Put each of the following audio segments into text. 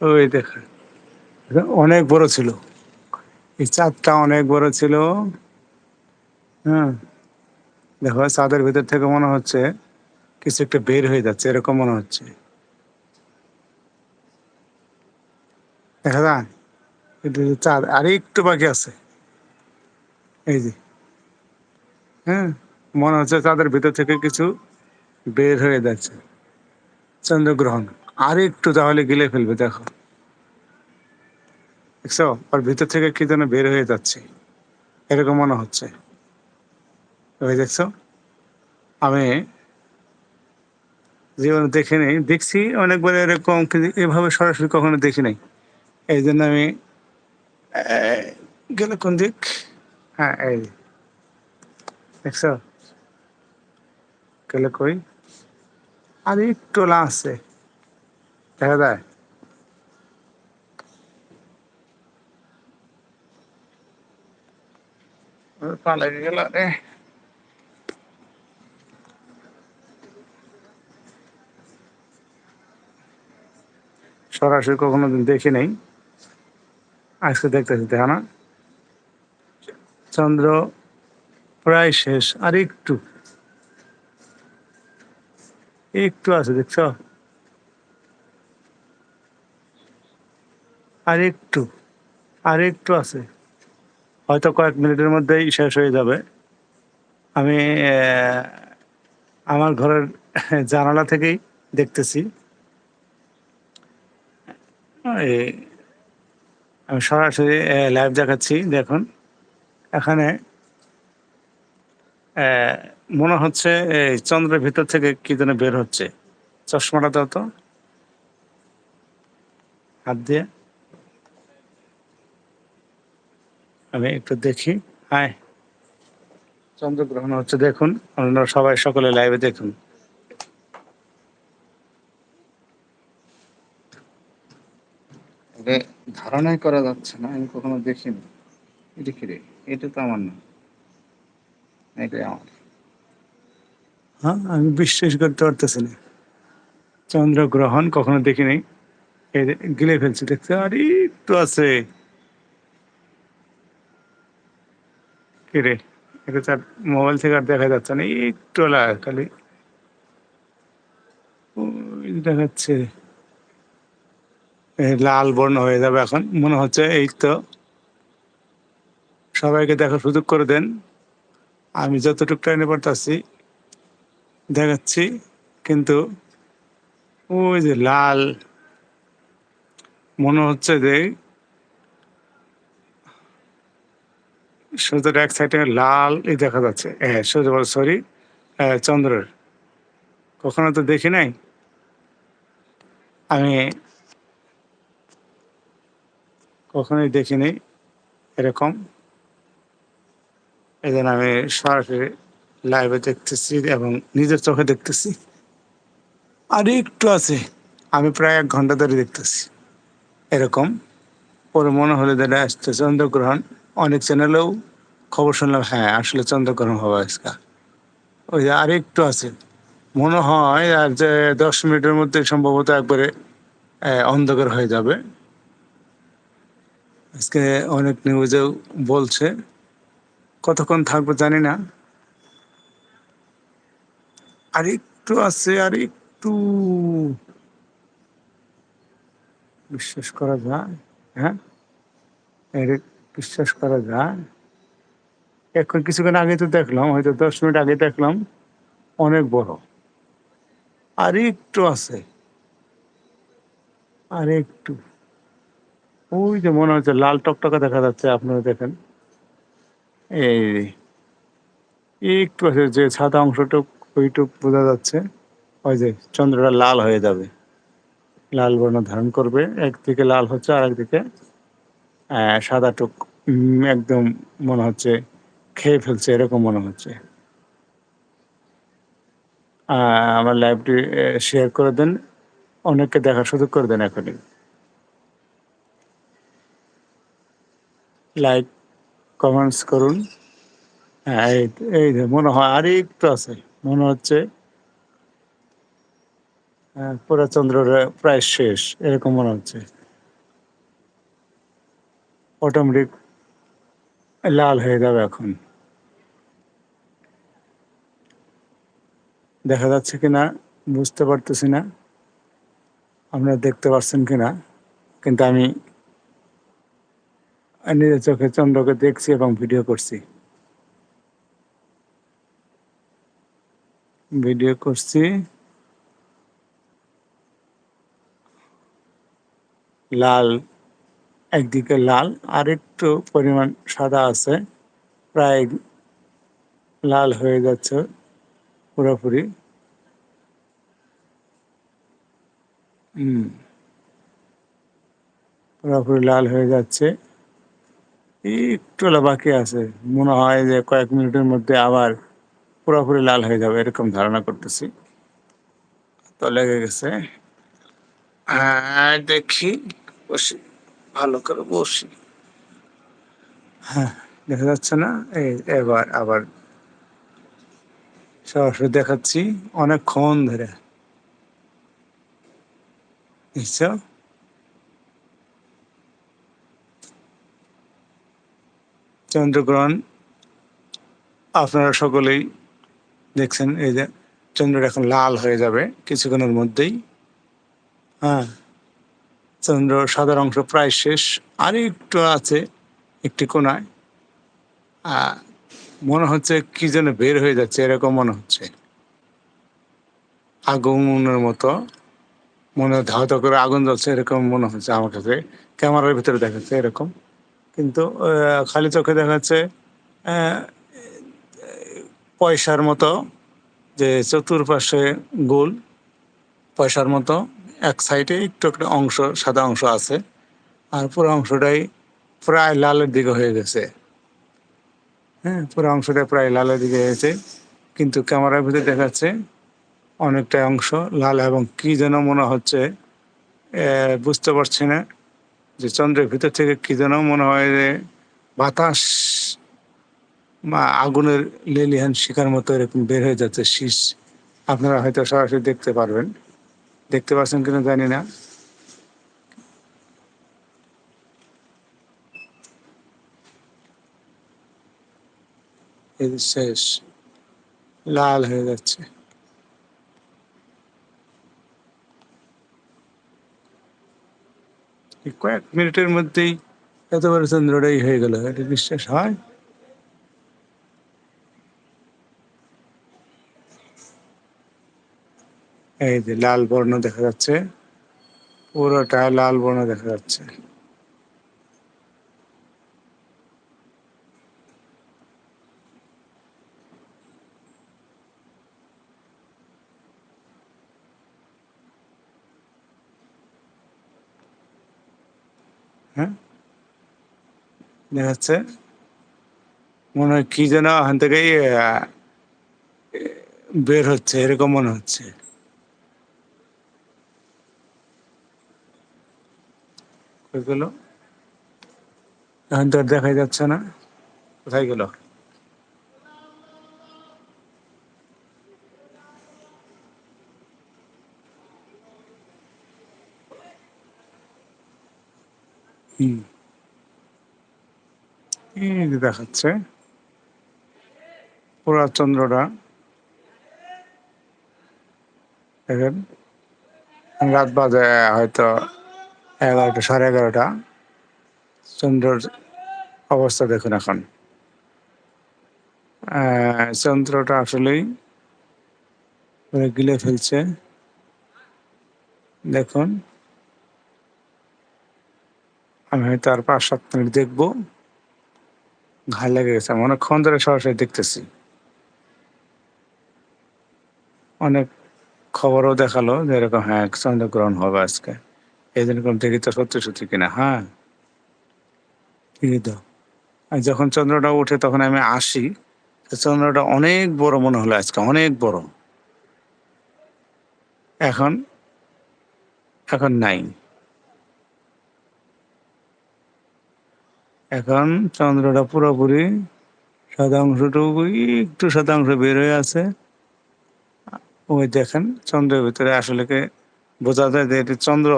ওই দেখেন। অনেক বড় ছিল। এই চাঁদটা অনেক বড় ছিল। হ্যাঁ। দেখো, চাঁদের ভিতর থেকে মনে হচ্ছে কিছু একটা বের হয়ে যাচ্ছে, এরকম মনে হচ্ছে। দেখা যায়? চাঁদ আর একটু বাকি আছে। এই যে। হ্যাঁ মনে হচ্ছে চাঁদের ভিতর থেকে কিছু বের হয়ে যাচ্ছে। চন্দ্রগ্রহণ। আর একটু তাহলে গিলে ফেলবে, দেখো। দেখছ? আর ভিতর থেকে কি যেন বের হয়ে যাচ্ছে। এরকম মনে হচ্ছে। দেখছ? আমি জীবনে দেখি নেই। দেখছি অনেকবার এরকম, কিন্তু এভাবে সরাসরি কখনো দেখি নাই। এই জন্য আমি গেলে কোন দিক? হ্যাঁ এই। দেখছ? গেলে কই? আর একটু আছে। দেখা যায়। পালাই গেল রে সরাসরি কখনো দিন দেখি নাই। আজকে দেখতেছি দেখা না। চন্দ্র প্রায় শেষ আর একটু। একটু আছে দেখছ? আর একটু আর একটু আছে। হয়তো কয়েক মিনিটের মধ্যেই শেষ হয়ে যাবে। আমি আমার ঘরের জানালা থেকেই দেখতেছি। আমি সরাসরি লাইভ দেখাচ্ছি, দেখুন। এখানে মনে হচ্ছে এই চন্দ্রের ভিতর থেকে কি যেন বের হচ্ছে। চশমাটা তো। হাত দিয়ে। আমি একটু দেখি। হ্যাঁ চন্দ্রগ্রহণ হচ্ছে দেখুন। আপনারা সবাই সকলে লাইভে দেখুন। ধারণাই করা যাচ্ছে না আমি কখনো দেখিনি। এটা কি রে? এটা তো আমার না। এটাই আমার। হ্যাঁ আমি বিশ্বাস করতে পারতেছি না। চন্দ্রগ্রহণ কখনো দেখিনি। গিলে ফেলছি দেখতে আর একটু আছে। কি রে এটা তার মোবাইল থেকে আর দেখা যাচ্ছে না, একটু লাগে খালি। দেখাচ্ছে। এই লাল বর্ণ হয়ে যাবে এখন, মনে হচ্ছে এই তো। সবাইকে দেখার সুযোগ করে দেন। আমি যতটুকু টাইনে পারতাছি দেখাচ্ছি, কিন্তু ওই যে লাল, মনে হচ্ছে যে সূর্যের এক সাইডে লাল এই দেখা যাচ্ছে। হ্যাঁ সূর্য বল সরি চন্দ্রের। কখনো তো দেখি নাই? আমি কখনোই দেখিনি এরকম। এই জন্য আমি সরাসরি লাইভে দেখতেছি এবং নিজের চোখে দেখতেছি। আর একটু আছে। আমি প্রায় এক ঘণ্টা ধরে দেখতেছি। এরকম। পরে মনে হলো যে এটা আসছে চন্দ্রগ্রহণ। অনেক চ্যানেলেও খবর শুনলাম হ্যাঁ আসলে চন্দ্রগ্রহণ হবে আজকে। ওই যে আর একটু আছে, মনে হয় আর যে দশ মিনিটের মধ্যে সম্ভবত একবারে অন্ধকার হয়ে যাবে। আজকে অনেক নিউজেও বলছে, কতক্ষণ থাকব জানি না। আর একটু আছে আর একটু বিশ্বাস করা যায় হ্যাঁ? বিশ্বাস করা যায়। এখন কিছুক্ষণ আগে তো দেখলাম, হয়তো দশ মিনিট আগে দেখলাম, অনেক বড়। আর একটু আছে। আর একটু। ওই যে মনে হচ্ছে লাল টকটকা দেখা যাচ্ছে, আপনারা দেখেন। এই একটু আছে যে সাদা অংশটুক, ওইটুক বোঝা যাচ্ছে। ওই যে চন্দ্রটা লাল হয়ে যাবে। লাল বর্ণ ধারণ করবে। একদিকে লাল হচ্ছে আর একদিকে সাদা টুক একদম মনে হচ্ছে খেয়ে ফেলছে এরকম মনে হচ্ছে। আমার লাইভটি শেয়ার করে দেন অনেককে দেখার সুযোগ করে দেন এখনই। লাইক কমেন্টস করুন। হ্যাঁ এই মনে হয় আর একটু আছে মনে হচ্ছে আহ, পুরা চন্দ্র প্রায় শেষ এরকম মনে হচ্ছে। অটোমেটিক লাল হয়ে যাবে এখন। দেখা যাচ্ছে কিনা, বুঝতে পারতেছি না। আপনারা দেখতে পাচ্ছেন কিনা, কিন্তু আমি নিজের চোখে চন্দ্রকে দেখছি এবং ভিডিও করছি। ভিডিও করছি। লাল একদিকে লাল আর একটু পরিমাণ সাদা আছে। প্রায় লাল হয়ে যাচ্ছে পুরোপুরি। পুরোপুরি লাল হয়ে যাচ্ছে। একটু বাকি আছে। মনে হয় যে কয়েক মিনিটের মধ্যে আবার পুরোপুরি লাল হয়ে যাবে, এরকম ধারণা করতেছি। তো লেগে গেছে। দেখি, বসি। ভালো করে বসি। হ্যাঁ দেখা যাচ্ছে না? এই এবার আবার সরাসরি দেখাচ্ছি অনেকক্ষণ ধরে। চন্দ্রগ্রহণ, আপনারা সকলেই দেখছেন, এই যে চন্দ্রটা এখন লাল হয়ে যাবে কিছুক্ষণের মধ্যেই। হ্যাঁ। চন্দ্র সাদার অংশ প্রায় শেষ। আর একটু আছে, একটি কোনায় মনে হচ্ছে কি যেন বের হয়ে যাচ্ছে, এরকম মনে হচ্ছে। আগুনের মতো, মনে ধাও করে আগুন জ্বলছে, এরকম মনে হচ্ছে আমার কাছে। ক্যামেরার ভিতরে দেখাচ্ছে এরকম। কিন্তু খালি চোখে দেখাচ্ছে পয়সার মতো, যে চতুর্পাশে গোল, পয়সার মতো। এক সাইডে একটু একটা অংশ, সাদা অংশ আছে, আর পুরো অংশটাই প্রায় লালের দিকে হয়ে গেছে। হ্যাঁ পুরো অংশটা প্রায় লালের দিকে হয়েছে, কিন্তু ক্যামেরার ভিতরে দেখাচ্ছে অনেকটা অংশ লাল এবং কি যেন মনে হচ্ছে বুঝতে পারছি না যে চন্দ্রের ভিতর থেকে কি যেন মনে হয় যে বাতাস বা আগুনের লেলিহান শিকার মতো এরকম বের হয়ে যাচ্ছে, শীষ। আপনারা হয়তো সরাসরি দেখতে পারবেন। দেখতে পাচ্ছেন কিনা জানি না। শেষ। লাল হয়ে যাচ্ছে। কয়েক মিনিটের মধ্যেই এত বড় চন্দ্রটাই হয়ে গেল। এটা বিশ্বাস হয়? এই যে লাল বর্ণ দেখা যাচ্ছে, পুরোটা লাল বর্ণ দেখা যাচ্ছে। হ্যাঁ? দেখা যাচ্ছে, মনে হয় কি যেন ওখান থেকেই বের হচ্ছে, এরকম মনে হচ্ছে। কই গেল এখন তো আর দেখাই যাচ্ছে না। কোথায় গেল? হুম। দেখাচ্ছে। পুরা চন্দ্রটা দেখেন, রাত বাজে হয়তো এগারোটা, সাড়ে এগারোটা। চন্দ্রর অবস্থা দেখুন এখন। চন্দ্রটা আসলেই গিলে ফেলছে। দেখুন। আমি হয়তো আর পাঁচ, সাত মিনিট দেখব। ঘাই লেগে গেছে। আমি অনেকক্ষণ ধরে সরাসরি দেখতেছি। অনেক খবরও দেখাল যে এরকম হ্যাঁ চন্দ্রগ্রহণ হবে আজকে। এই কোন দেখি তো সত্যি সত্যি কিনা? হ্যাঁ। তো। যখন চন্দ্রটা উঠে তখন আমি আসি। চন্দ্রটা অনেক বড় মনে হলো আজকে, অনেক বড়। এখন এখন নাই। এখন চন্দ্রটা পুরোপুরি সাদা একটু অংশ বের হয়ে আছে। ওই দেখেন, চন্দ্রের ভিতরে আসলে বোঝা যায় যে এটি চন্দ্র?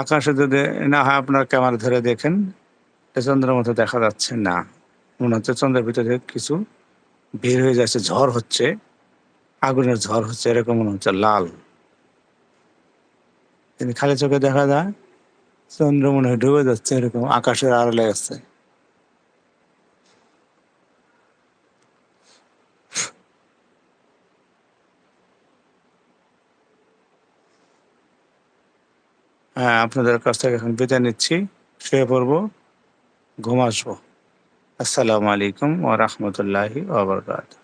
আকাশে যদি না হয় আপনার ক্যামেরা ধরে দেখেন চন্দ্রের মতো দেখা যাচ্ছে না। মনে হচ্ছে চন্দ্রের ভিতরে কিছু ভিড় হয়ে যাচ্ছে, ঝড় হচ্ছে, আগুনের ঝড় হচ্ছে, এরকম মনে হচ্ছে লাল। খালি চোখে দেখা যায়, চন্দ্র মনে হয় ডুবে যাচ্ছে, এরকম আকাশের আড়ালে আছে। হ্যাঁ আপনাদের কাছ থেকে এখন বিদায় নিচ্ছি। শুয়ে পড়ব, ঘুম আসব। আসসালামু আলাইকুম ও রাহমাতুল্লাহি ওয়া বারাকাতুহু।